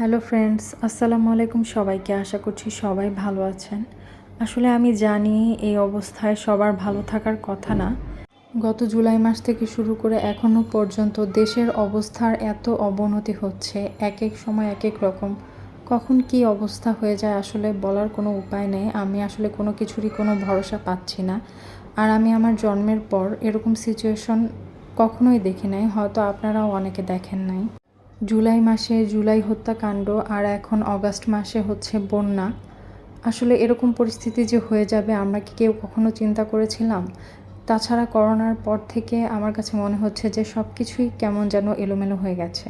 Hello friends, আসসালামু আলাইকুম সবাইকে। আশা করছি সবাই ভালো আছেন। আসলে আমি জানি এই অবস্থায় সবার ভালো থাকার কথা না। গত জুলাই মাস থেকে শুরু করে এখনও পর্যন্ত দেশের অবস্থার এত অবনতি হচ্ছে, এক এক সময় এক এক রকম। কখন কি অবস্থা হয়ে যায় আসলে বলার কোনো উপায় নেই। আমি আসলে কোনো কিছুরই কোনো ভরসা পাচ্ছি না। আর আমি আমার জন্মের পর এরকম সিচুয়েশন কখনোই দেখি নাই। হয়তো আপনারাও অনেকে দেখেন নাই। জুলাই মাসে জুলাই হত্যাকাণ্ড আর এখন অগাস্ট মাসে হচ্ছে বন্যা। আসলে এরকম পরিস্থিতি যে হয়ে যাবে, আমরা কি কেউ কখনো চিন্তা করেছিলাম? তাছাড়া করোনার পর থেকে আমার কাছে মনে হচ্ছে যে সব কিছুই কেমন যেন এলোমেলো হয়ে গেছে।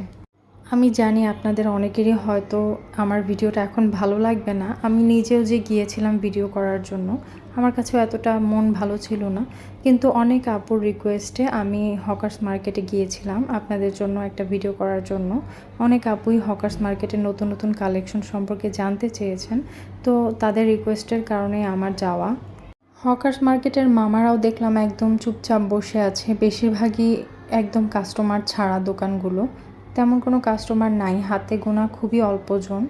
আমি জানি আপনাদের অনেকেরই হয়তো আমার ভিডিওটা এখন ভালো লাগবে না। আমি নিজেও যে গিয়েছিলাম ভিডিও করার জন্য, আমার কাছেও এতটা মন ভালো ছিল না। কিন্তু অনেক আপুর রিকোয়েস্টে আমি হকার্স মার্কেটে গিয়েছিলাম আপনাদের জন্য একটা ভিডিও করার জন্য। অনেক আপুই হকার্স মার্কেটের নতুন নতুন কালেকশন সম্পর্কে জানতে চেয়েছেন। তো তাদের রিকোয়েস্টের কারণে আমার যাওয়া। হকার্স মার্কেটের মামারাও দেখলাম একদম চুপচাপ বসে আছে। বেশিরভাগই একদম কাস্টমার ছাড়া দোকানগুলো। তেমন কোনো কাস্টমার নাই, হাতে গোনা খুবই অল্পজন।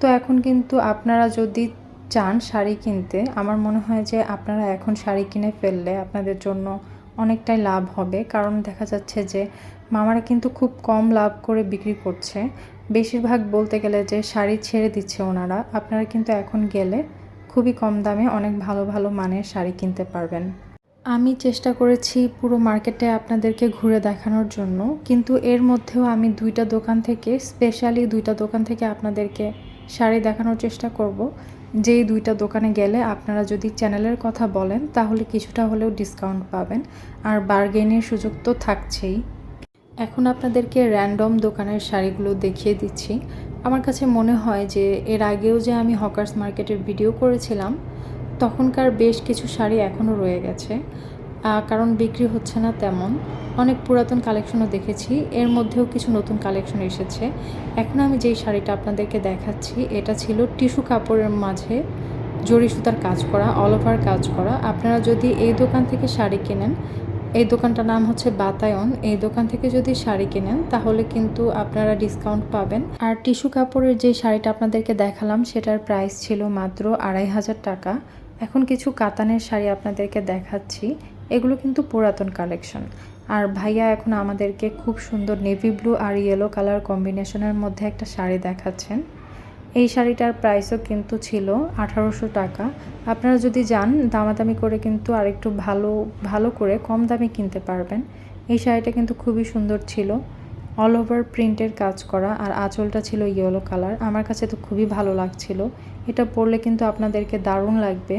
তো এখন কিন্তু আপনারা যদি চান শাড়ি কিনতে, আমার মনে হয় যে আপনারা এখন শাড়ি কিনে ফেললে আপনাদের জন্য অনেকটাই লাভ হবে। কারণ দেখা যাচ্ছে যে মামারা কিন্তু খুব কম লাভ করে বিক্রি করছে। বেশিরভাগ বলতে গেলে যে শাড়ি ছেড়ে দিচ্ছে ওনারা। আপনারা কিন্তু এখন গেলে খুবই কম দামে অনেক ভালো ভালো মানের শাড়ি কিনতে পারবেন। আমি চেষ্টা করেছি পুরো মার্কেটে আপনাদেরকে ঘুরে দেখানোর জন্য, কিন্তু এর মধ্যেও আমি দুইটা দোকান থেকে স্পেশালি দুইটা দোকান থেকে আপনাদেরকে শাড়ি দেখানোর চেষ্টা করব। যেই দুইটা দোকানে গেলে আপনারা যদি চ্যানেলের কথা বলেন, তাহলে কিছুটা হলেও ডিসকাউন্ট পাবেন, আর বার্গেনের সুযোগ তো থাকছেই। এখন আপনাদেরকে র্যান্ডম দোকানের শাড়িগুলো দেখিয়ে দিচ্ছি। আমার কাছে মনে হয় যে, এর আগেও যে আমি হকার্স মার্কেটের ভিডিও করেছিলাম তখনকার বেশ কিছু শাড়ি এখনও রয়ে গেছে কারণ বিক্রি হচ্ছে না তেমন। অনেক পুরাতন কালেকশনও দেখেছি, এর মধ্যেও কিছু নতুন কালেকশন এসেছে। এখন আমি যেই শাড়িটা আপনাদেরকে দেখাচ্ছি, এটা ছিল টিস্যু কাপড়ের মাঝে জরি সুতার কাজ করা অল ওভার কাজ করা। আপনারা যদি এই দোকান থেকে শাড়ি কেনেন, এই দোকানটার নাম হচ্ছে বাতায়ন, এই দোকান থেকে যদি শাড়ি কেনেন, তাহলে কিন্তু আপনারা ডিসকাউন্ট পাবেন। আর টিস্যু কাপড়ের যে শাড়িটা আপনাদেরকে দেখালাম, সেটার প্রাইস ছিল মাত্র আড়াই হাজার টাকা। এখন কিছু কাতানের শাড়ি আপনাদেরকে দেখাচ্ছি। এগুলো কিন্তু পুরাতন কালেকশন। আর ভাইয়া এখন আমাদেরকে খুব সুন্দর নেভি ব্লু আর ইয়েলো কালার কম্বিনেশনের মধ্যে একটা শাড়ি দেখাচ্ছেন। এই শাড়িটার প্রাইসও কিন্তু ছিল আঠারোশো টাকা। আপনারা যদি যান, দামাদামি করে কিন্তু আরেকটু ভালো ভালো করে কম দামে কিনতে পারবেন। এই শাড়িটা কিন্তু খুবই সুন্দর ছিল। অল ওভার প্রিন্টের কাজ করা, আর আঁচলটা ছিল ইয়েলো কালার আমার কাছে তো খুবই ভালো লাগছিল। এটা পরলে কিন্তু আপনাদেরকে দারুণ লাগবে।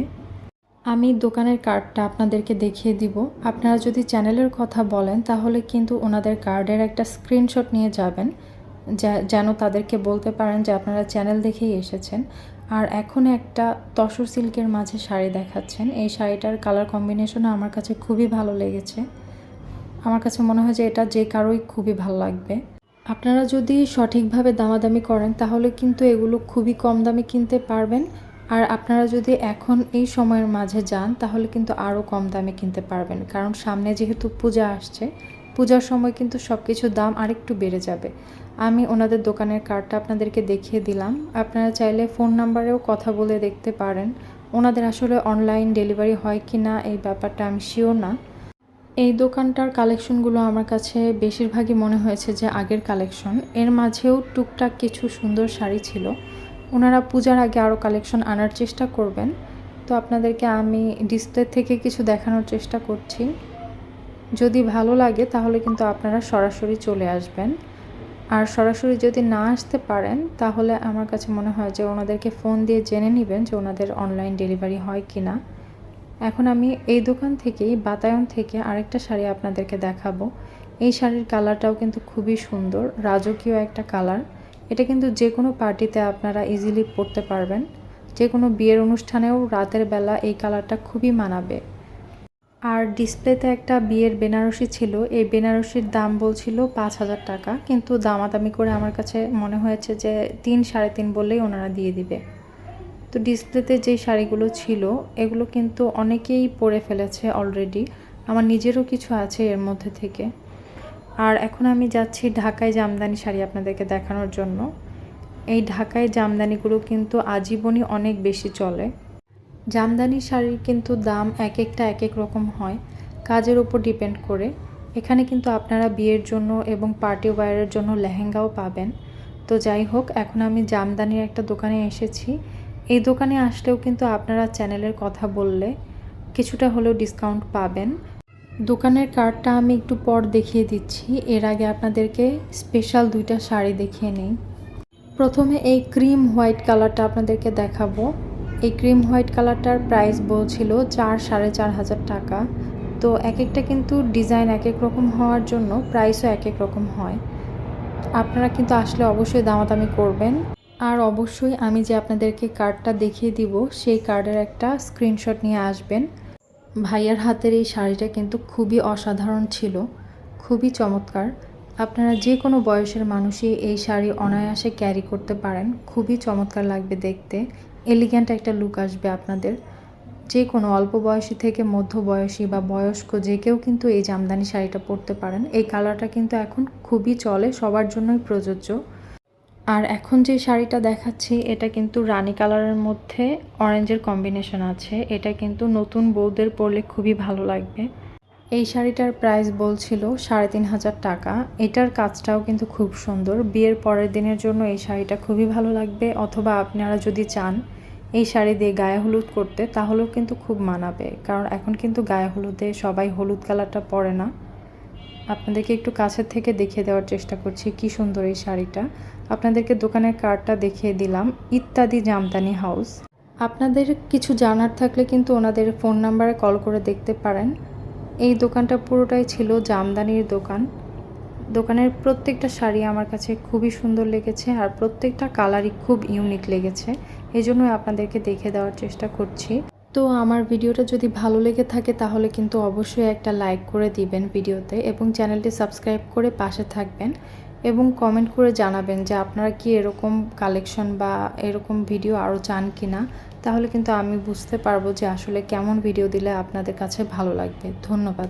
আমি দোকানের কার্ডটা আপনাদেরকে দেখিয়ে দিব। আপনারা যদি চ্যানেলের কথা বলেন, তাহলে কিন্তু ওনাদের কার্ডের একটা স্ক্রিনশট নিয়ে যাবেন যেন তাদেরকে বলতে পারেন যে আপনারা চ্যানেল দেখেই এসেছেন। আর এখন একটা তসর সিল্কের মাঝে শাড়ি দেখাচ্ছেন। এই শাড়িটার কালার কম্বিনেশনও আমার কাছে খুবই ভালো লেগেছে। আমার কাছে মনে হয় যে এটা যে কারোই খুবই ভালো লাগবে। আপনারা যদি সঠিকভাবে দামাদামি করেন, তাহলে কিন্তু এগুলো খুবই কম দামে কিনতে পারবেন। আর আপনারা যদি এখন এই সময়ের মাঝে যান, তাহলে কিন্তু আরও কম দামে কিনতে পারবেন। কারণ সামনে যেহেতু পূজা আসছে, পূজার সময় কিন্তু সব কিছুর দাম আরেকটু বেড়ে যাবে। আমি ওনাদের দোকানের কার্ডটা আপনাদেরকে দেখিয়ে দিলাম। আপনারা চাইলে ফোন নাম্বারেও কথা বলে দেখতে পারেন। ওনাদের আসলে অনলাইন ডেলিভারি হয় কি না এই ব্যাপারটা আমি শিওর না। এই দোকানটার কালেকশনগুলো আমার কাছে বেশিরভাগই মনে হয়েছে যে আগের কালেকশন। এর মাঝেও টুকটাক কিছু সুন্দর শাড়ি ছিল। ওনারা পূজার আগে আরও কালেকশন আনার চেষ্টা করবেন। তো আপনাদেরকে আমি ডিসপ্লে থেকে কিছু দেখানোর চেষ্টা করছি। যদি ভালো লাগে তাহলে কিন্তু আপনারা সরাসরি চলে আসবেন। আর সরাসরি যদি না আসতে পারেন, তাহলে আমার কাছে মনে হয় যে ওনাদেরকে ফোন দিয়ে জেনে নেবেন যে ওনাদের অনলাইন ডেলিভারি হয় কি না এখন আমি এই দোকান থেকেই বাতায়ন থেকে আরেকটা শাড়ি আপনাদেরকে দেখাবো। এই শাড়ির কালারটাও কিন্তু খুবই সুন্দর, রাজকীয় একটা কালার। এটা কিন্তু যে কোনো পার্টিতে আপনারা ইজিলি পরতে পারবেন। যে কোনো বিয়ের অনুষ্ঠানেও রাতের বেলা এই কালারটা খুবই মানাবে। আর ডিসপ্লেতে একটা বিয়ের বেনারসি ছিল, এই বেনারসির দাম বলছিল পাঁচ হাজার টাকা। কিন্তু দামাদামি করে আমার কাছে মনে হয়েছে যে তিন সাড়ে তিন বললেই ওনারা দিয়ে দিবে। তো ডিসপ্লেতে যে শাড়িগুলো ছিল, এগুলো কিন্তু অনেকেই পরে ফেলেছে অলরেডি আমার নিজেরও কিছু আছে এর মধ্যে থেকে। আর এখন আমি যাচ্ছি ঢাকায় জামদানি শাড়ি আপনাদেরকে দেখানোর জন্য। এই ঢাকায় জামদানিগুলো কিন্তু আজীবনই অনেক বেশি চলে। জামদানি শাড়ির কিন্তু দাম এক একটা এক এক রকম হয়, কাজের উপর ডিপেন্ড করে। এখানে কিন্তু আপনারা বিয়ের জন্য এবং পার্টি ওয়ারের জন্য লেহেঙ্গাও পাবেন। তো যাই হোক, এখন আমি জামদানির একটা দোকানে এসেছি। এই দোকানে আসলেও কিন্তু আপনারা চ্যানেলের কথা বললে কিছুটা হলেও ডিসকাউন্ট পাবেন। দোকানের কার্ডটা আমি একটু পর দেখিয়ে দিচ্ছি। এর আগে আপনাদেরকে স্পেশাল দুইটা শাড়ি দেখিয়ে নেই। প্রথমে এই ক্রিম হোয়াইট কালারটা আপনাদেরকে দেখাবো। এই ক্রিম হোয়াইট কালারটার প্রাইস বলছিল চার সাড়ে চার হাজার টাকা। তো এক একটা কিন্তু ডিজাইন এক এক রকম হওয়ার জন্য প্রাইসও এক এক রকম হয়। আপনারা কিন্তু আসলে অবশ্যই দামাদামি করবেন। আর অবশ্যই আমি যে আপনাদেরকে কার্ডটা দেখিয়ে দিব, সেই কার্ডের একটা স্ক্রিনশট নিয়ে আসবেন। ভাইয়ার হাতের এই শাড়িটা কিন্তু খুবই অসাধারণ ছিল, খুবই চমৎকার। আপনারা যে কোনো বয়সের মানুষই এই শাড়ি অনায়াসে ক্যারি করতে পারেন, খুবই চমৎকার লাগবে দেখতে। এলিগ্যান্ট একটা লুক আসবে আপনাদের। যে কোনো অল্প বয়সী থেকে মধ্য বয়সী বা বয়স্ক যে কেউ কিন্তু এই জামদানি শাড়িটা পরতে পারেন। এই কালারটা কিন্তু এখন খুবই চলে, সবার জন্যই প্রযোজ্য। আর এখন যে শাড়িটা দেখাচ্ছি, এটা কিন্তু রানী কালারের মধ্যে অরেঞ্জের কম্বিনেশন আছে। এটা কিন্তু নতুন বউদের পরলে খুবই ভালো লাগবে। এই শাড়িটার প্রাইস বলছিল সাড়ে তিন হাজার টাকা। এটার কাজটাও কিন্তু খুব সুন্দর। বিয়ের পরের দিনের জন্য এই শাড়িটা খুবই ভালো লাগবে। অথবা আপনারা যদি চান এই শাড়ি দিয়ে গায়ে হলুদ করতে, তাহলেও কিন্তু খুব মানাবে। কারণ এখন কিন্তু গায়ে হলুদে সবাই হলুদ কালারটা পরে না। আপনাদেরকে একটু কাছের থেকে দেখিয়ে দেওয়ার চেষ্টা করছি কি সুন্দর এই শাড়িটা। আপনাদেরকে দোকানের কার্ডটা দেখিয়ে দিলাম, ইত্যাদি জামদানি হাউস। আপনাদের কিছু জানার থাকলে কিন্তু ওনাদের ফোন নাম্বারে কল করে দেখতে পারেন। এই দোকানটা পুরোটাই ছিল জামদানির দোকান। দোকানের প্রত্যেকটা শাড়ি আমার কাছে খুবই সুন্দর লেগেছে আর প্রত্যেকটা কালারই খুব ইউনিক লেগেছে। এই জন্যই আপনাদেরকে দেখে দেওয়ার চেষ্টা করছি। তো আমার ভিডিওটা যদি ভালো লেগে থাকে তাহলে কিন্তু অবশ্যই একটা লাইক করে দিবেন ভিডিওতে এবং চ্যানেলটি সাবস্ক্রাইব করে পাশে থাকবেন এবং কমেন্ট করে জানাবেন যে আপনারা কি এরকম কালেকশন বা এরকম ভিডিও আরও চান কি না। তাহলে কিন্তু আমি বুঝতে পারব যে আসলে কেমন ভিডিও দিলে আপনাদের কাছে ভালো লাগবে। ধন্যবাদ।